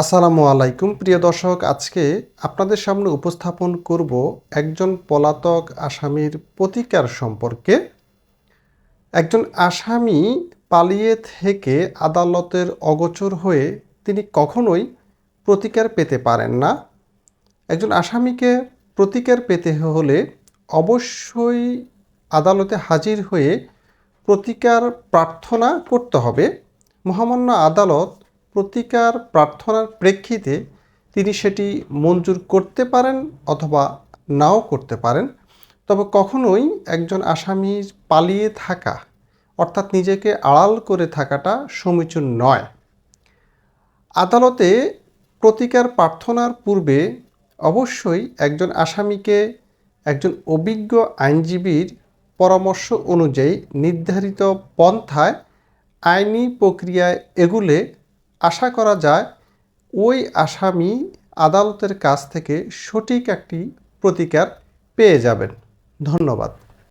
আসসালামু আলাইকুম। প্রিয় দর্শক, আজকে আপনাদের সামনে উপস্থাপন করব একজন পলাতক আসামির প্রতিকার সম্পর্কে। একজন আসামি পালিয়ে থেকে আদালতের অগোচর হয়ে তিনি কখনোই প্রতিকার পেতে পারেন না। একজন আসামিকে প্রতিকার পেতে হলে অবশ্যই আদালতে হাজির হয়ে প্রতিকার প্রার্থনা করতে হবে। মহামান্য আদালত প্রতিকার প্রার্থনার প্রেক্ষিতে তিনি সেটি মঞ্জুর করতে পারেন অথবা নাও করতে পারেন। তবে কখনোই একজন আসামির পালিয়ে থাকা, অর্থাৎ নিজেকে আড়াল করে থাকাটা সমীচীন নয়। আদালতে প্রতিকার প্রার্থনার পূর্বে অবশ্যই একজন আসামিকে একজন অভিজ্ঞ আইনজীবীর পরামর্শ অনুযায়ী নির্ধারিত পন্থায় আইনি প্রক্রিয়ায় এগুলে আশা করা যায় ওই আসামি আদালতের কাছ থেকে সঠিক একটি প্রতিকার পেয়ে যাবেন। ধন্যবাদ।